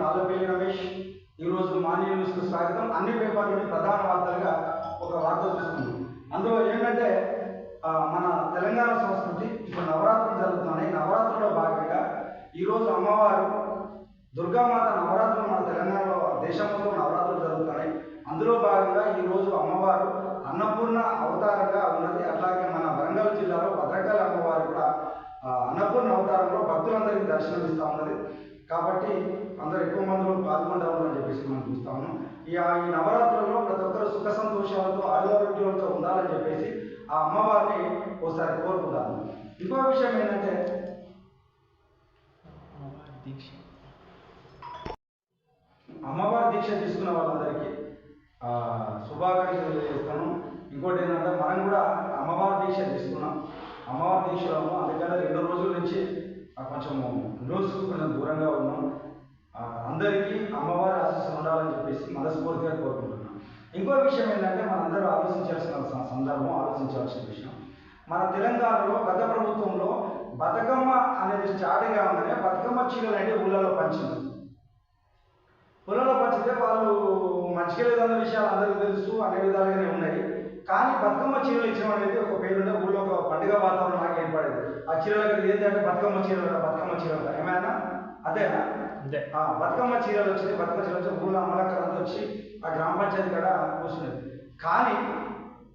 తాళ్ళపల్లి రమేష్. ఈరోజు మార్నింగ్ న్యూస్కు స్వాగతం. అన్ని పేపర్లోని ప్రధాన వార్తలుగా ఒక వార్త చూస్తుంది అందులో ఏంటంటే మన తెలంగాణ సంస్కృతి ఇప్పుడు నవరాత్రులు జరుగుతున్నాయి. నవరాత్రుల్లో భాగంగా ఈరోజు అమ్మవారు దుర్గామాత నవరాత్రులు మన తెలంగాణలో దేశంలో నవరాత్రులు జరుగుతున్నాయి. అందులో భాగంగా ఈరోజు అమ్మవారు అన్నపూర్ణ అవతారంగా ఉన్నది. అట్లాగే మన వరంగల్ జిల్లాలో భద్రకాళి అమ్మవారు కూడా అన్నపూర్ణ అవతారం దర్శనం ఇస్తూ ఉన్నది కాబట్టి అందరూ ఎక్కువ మందిలో పాల్గొంటామని చెప్పేసి మనం చూస్తా ఉన్నాం. ఈ ఈ నవరాత్రులలో ప్రతి ఒక్కరు సుఖ సంతోషాలతో ఆయురారోగ్యాలతో ఉండాలని చెప్పేసి ఆ అమ్మవారిని ఒకసారి కోరుకుంటాను ఇంకో విషయం ఏంటంటే దీక్ష. అమ్మవారి దీక్ష తీసుకున్న వాళ్ళందరికీ ఆ, శుభాకాంక్షలు తెలియజేస్తాను. ఇంకోటి ఏంటంటే మనం కూడా అమ్మవారి దీక్ష తీసుకున్నాం. అమ్మవారి దీక్షలో అందుకని రెండు రోజుల నుంచి కొంచెము కొంచెం కొంచెం దూరంగా ఉన్నాం. అందరికీ అమ్మవారి ఆశీస్సులు ఉండాలని చెప్పేసి మనస్ఫూర్తిగా కోరుకుంటున్నాం. ఇంకో విషయం ఏంటంటే మనందరూ ఆలోచించాల్సిన సందర్భం ఆలోచించాల్సిన విషయం. మన తెలంగాణలో గత ప్రభుత్వంలో బతుకమ్మ అనేది స్టార్ట్ కాగానే బతుకమ్మ చీరలు అంటే ఊళ్ళలో పంచింది. ఊళ్ళలో పంచితే వాళ్ళు మంచిగా లేదన్న విషయాలు అందరికీ తెలుసు అనే విధాలుగానే ఉన్నాయి. కానీ బతుకమ్మ చీరలు ఇచ్చడం అనేది ఒక పేరుండే ఊళ్ళో ఒక పండుగ వాతావరణం లాగా ఏర్పడేది. ఆ చీరలు అక్కడ ఏంటంటే బతుకమ్మ చీరలు బతుకమ్మ చీరలు ఏమైనా? అదేనా బతుకమ్మ చీరలు వచ్చింది బతుకమ్మ చీరలు వచ్చి ఊళ్ళో అమలక్కలంతా వచ్చి ఆ గ్రామ పంచాయతీ కాడ కూర్చున్నది కానీ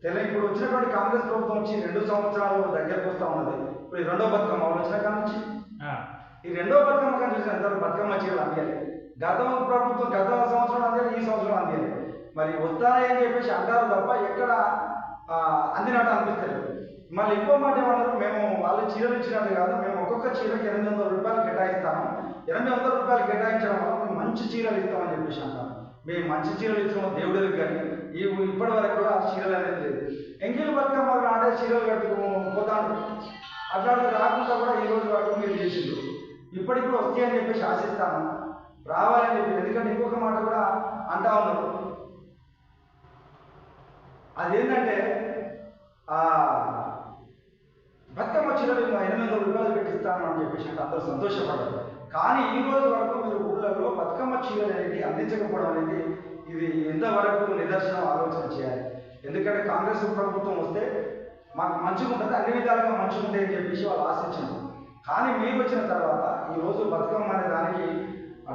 తెల ఇప్పుడు వచ్చినటువంటి కాంగ్రెస్ ప్రభుత్వం వచ్చి రెండు సంవత్సరాలు దగ్గరకు వస్తూ ఉన్నది. ఇప్పుడు ఈ రెండో బతుకమ్మ వచ్చిన కాడ నుంచి? ఈ రెండో బతుకమ్మ కానీ చూసిన బతుకమ్మ చీరలు అందియాలి గత ప్రభుత్వం గత సంవత్సరం అందియాలి ఈ సంవత్సరం అందియాలి మరి వస్తాయని చెప్పేసి అంటారు తప్ప ఎక్కడ అందినట్టు అనిపిస్తారు మళ్ళీ ఇంకో మాట ఏమన్నారు మేము వాళ్ళు చీరలు ఇచ్చినట్టు కాదు మేము ఒక్కొక్క చీరకి ఎనిమిది వందల రూపాయలు కేటాయిస్తాము. ఎనిమిది వందల రూపాయలు కేటాయించడం వల్ల మేము మంచి చీరలు ఇస్తామని చెప్పేసి అంటారు. మేము మంచి చీరలు ఇచ్చిన దేవుడికి కానీ ఈ ఇప్పటి వరకు కూడా ఆ చీరలు అనేది లేదు. ఎంగిల్ బతుకమ్మ ఆడే చీరలు కట్టుకు పోతాడు అట్లాంటి రాకుండా కూడా ఈ రోజు వరకు మీరు చేసిండ్రు. ఇప్పటికి కూడా వస్తాయని చెప్పేసి ఆశిస్తాను రావాలని చెప్పి ఎందుకంటే ఇంకొక మాట కూడా అంటా ఉన్నారు. అదేంటంటే ఆ బతుకమ్మ చీరలు ఇంకా ఎనిమిది వందల రూపాయలు పెట్టిస్తాను అని చెప్పేసి అంటే అందరూ సంతోషపడ్డారు కానీ ఈ రోజు వరకు మీరు ఊళ్ళలో బతుకమ్మ చీరలు అనేది అందించకపోవడం అనేది ఇది ఎంతవరకు నిదర్శనం ఆలోచన చేయాలి. ఎందుకంటే కాంగ్రెస్ ప్రభుత్వం వస్తే మాకు మంచిగా ఉంటుంది అన్ని విధాలుగా మంచిగా ఉంటాయి అని చెప్పేసి వాళ్ళు ఆశించారు. కానీ మీరు వచ్చిన తర్వాత ఈ రోజు బతుకమ్మ అనే దానికి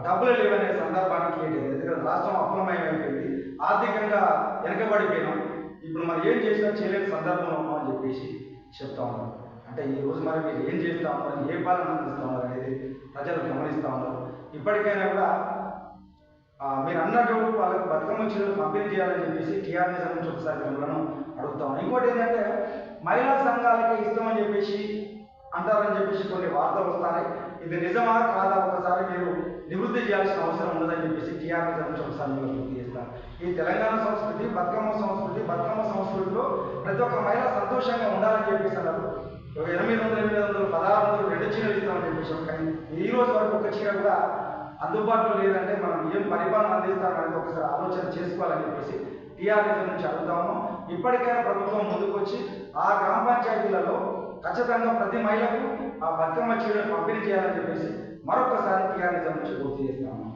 డబ్బులు లేవనే సందర్భానికి ఏంటి? ఎందుకంటే రాష్ట్రం అప్పులమయం అయిపోయింది ఆర్థికంగా వెనకబడిపోయినాం. ఇప్పుడు మరి ఏం చేసినా చేయలేని సందర్భంలో ఉన్నాం అని చెప్పేసి చెప్తా ఉన్నారు. అంటే ఈ రోజు మరి మీరు ఏం చేస్తా ఉన్నారు? ఏ పాలన అందిస్తా ఉన్నారు అనేది ప్రజలు గమనిస్తూ ఉన్నారు. ఇప్పటికైనా కూడా మీరు అన్నట్టు వాళ్ళకి బతుకమ్మ చీరలు పంపిణీ చేయాలని చెప్పేసి టీఆర్ఎస్ నుంచి ఒకసారి మిమ్మల్ని అడుగుతా ఉన్నాం. ఇంకోటి ఏంటంటే మహిళా సంఘాలకి ఇస్తామని చెప్పేసి అంటారని చెప్పేసి కొన్ని వార్తలు వస్తాయి ఇది నిజమా కాదా? ఒకసారి మీరు నివృత్తి చేయాల్సిన అవసరం ఉండదని చెప్పేసి టీఆర్ఎస్ నుంచి ఒకసారి మిమ్మల్ని గుర్తు చేస్తాను ఈ తెలంగాణ సంస్కృతి బతుకమ్మ సంస్కృతి బతుకమ్మ సంస్కృతిలో ప్రతి ఒక్క మహిళ సంతోషంగా ఉండాలని చెప్పేసి అన్నారు. ఒక ఎనిమిది వందల ఎనిమిది వందలు పదహారు వందలు రెండు చీరలు ఇస్తామని చెప్పేసి కానీ ఈ రోజు వరకు ఒక చీర కూడా అందుబాటులో లేదంటే మనం ఏం పరిపాలన అందిస్తామనేది ఒకసారి ఆలోచన చేసుకోవాలని చెప్పేసి టీఆర్ఎస్ నుంచి అడుగుతాము ఇప్పటికైనా ప్రభుత్వం ముందుకు వచ్చి ఆ గ్రామ పంచాయతీలలో ఖచ్చితంగా ప్రతి మహిళకు ఆ బతుకమ్మ చీరలు పంపిణీ చేయాలని చెప్పేసి మరొకసారి టీఆర్ఎస్ నుంచి గుర్తు చేస్తాము.